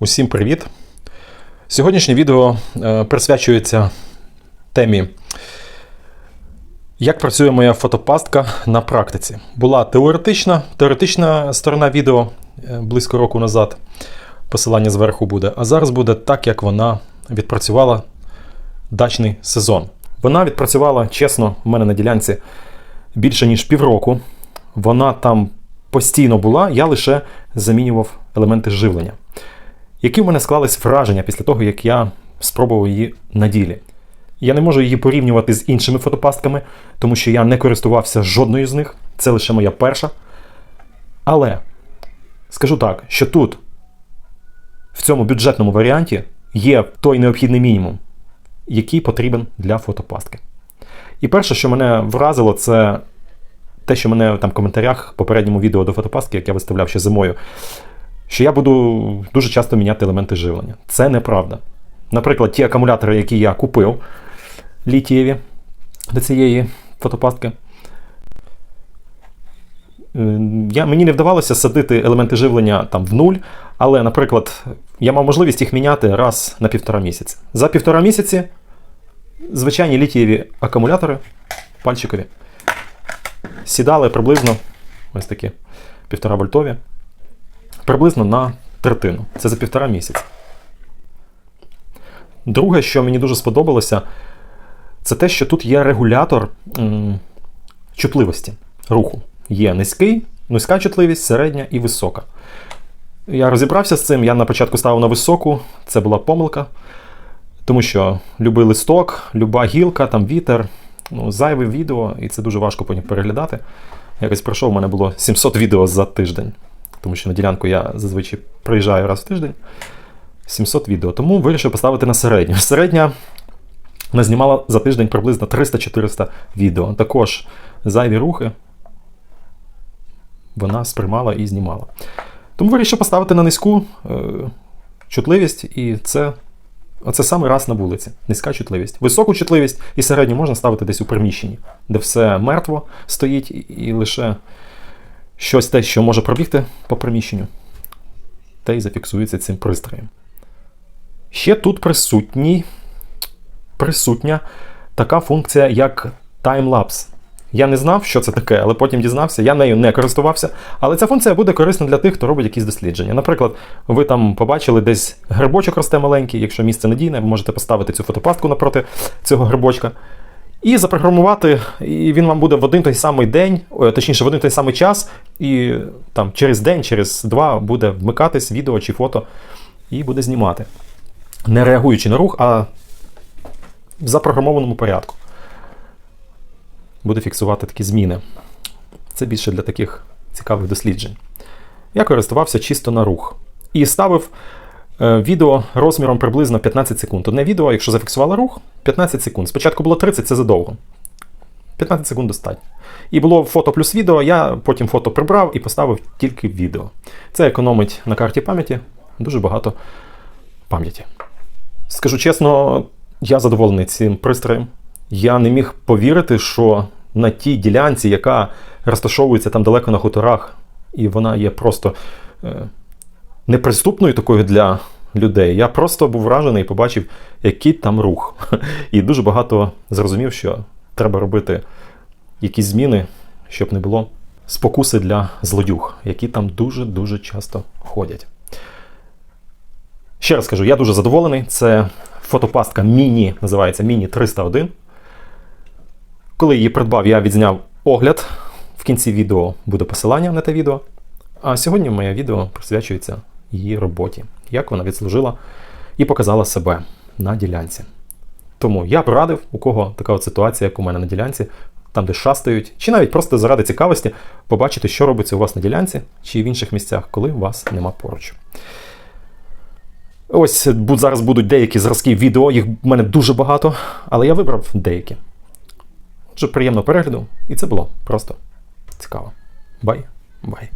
Усім привіт! Сьогоднішнє відео е, присвячується темі, як працює моя фотопастка на практиці. Була теоретична, теоретична сторона відео е, близько року назад. Посилання зверху буде. А зараз буде так, як вона відпрацювала дачний сезон. Вона відпрацювала чесно в мене на ділянці більше ніж півроку. Вона там постійно була, я лише замінював елементи живлення. Які в мене склались враження після того, як я спробував її на ділі? Я не можу її порівнювати з іншими фотопастками, тому що я не користувався жодною з них. Це лише моя перша. Але скажу так, що тут, в цьому бюджетному варіанті, є той необхідний мінімум, який потрібен для фотопастки. І перше, що мене вразило, це те, що мене там в коментарях попередньому відео до фотопастки, як я виставляв ще зимою, що я буду дуже часто міняти елементи живлення. Це неправда. Наприклад, ті акумулятори, які я купив літієві до цієї фотопастки, е, я, мені не вдавалося садити елементи живлення там в нуль, але, наприклад, я мав можливість їх міняти раз на півтора місяці. За півтора місяці звичайні літієві акумулятори пальчикові сідали приблизно ось такі півтора вольтові, приблизно на третину. Це за півтора місяця. Друге, що мені дуже сподобалося, це те, що тут є регулятор чутливості руху. Є низький, низька чутливість, середня і висока. Я розібрався з цим, я на початку ставив на високу, це була помилка. Тому що любий листок, люба гілка, там вітер, ну, зайве відео, і це дуже важко потім переглядати. Якось пройшов, у мене було 700 відео за тиждень, тому що на ділянку я зазвичай приїжджаю раз в тиждень. 700 відео. Тому вирішив поставити на середню. Середня назнімала за тиждень приблизно 300-400 відео. Також зайві рухи вона сприймала і знімала. Тому вирішив поставити на низьку е, чутливість, і це Оце саме раз на вулиці. Низька чутливість. Високу чутливість і середню можна ставити десь у приміщенні, де все мертво стоїть, і лише щось те, що може пробігти по приміщенню, те й зафіксується цим пристроєм. Ще тут присутній, присутня така функція, як таймлапс. Я не знав, що це таке, але потім дізнався, я нею не користувався. Але ця функція буде корисна для тих, хто робить якісь дослідження. Наприклад, ви там побачили десь грибочок росте маленький, якщо місце надійне, ви можете поставити цю фотопастку напроти цього грибочка. І запрограмувати, і він вам буде в один той самий день, точніше, в один той самий час, і там через день, через два буде вмикатись відео чи фото, і буде знімати. Не реагуючи на рух, а в запрограмованому порядку буде фіксувати такі зміни. Це більше для таких цікавих досліджень. Я користувався чисто на рух. І ставив відео розміром приблизно 15 секунд. Одне відео, якщо зафіксувало рух, 15 секунд. Спочатку було 30, це задовго. 15 секунд достатньо. І було фото плюс відео, я потім фото прибрав і поставив тільки відео. Це економить на карті пам'яті дуже багато пам'яті. Скажу чесно, я задоволений цим пристроєм. Я не міг повірити, що на тій ділянці, яка розташовується там далеко на хуторах, і вона є просто е, неприступною такою для людей. Я просто був вражений і побачив, який там рух. І дуже багато зрозумів, що треба робити якісь зміни, щоб не було спокуси для злодюг, які там дуже-дуже часто ходять. Ще раз кажу, я дуже задоволений. Це фотопастка Міні, називається Міні 301. Коли її придбав, я відзняв огляд. В кінці відео буде посилання на те відео. А сьогодні моє відео присвячується її роботі, як вона відслужила і показала себе на ділянці. Тому я б радив, у кого така от ситуація, як у мене на ділянці, там, де шастають, чи навіть просто заради цікавості побачити, що робиться у вас на ділянці, чи в інших місцях, коли вас нема поруч. Ось зараз будуть деякі зразки відео, їх в мене дуже багато, але я вибрав деякі. Дуже приємного перегляду, і це було просто цікаво. Бай, бай.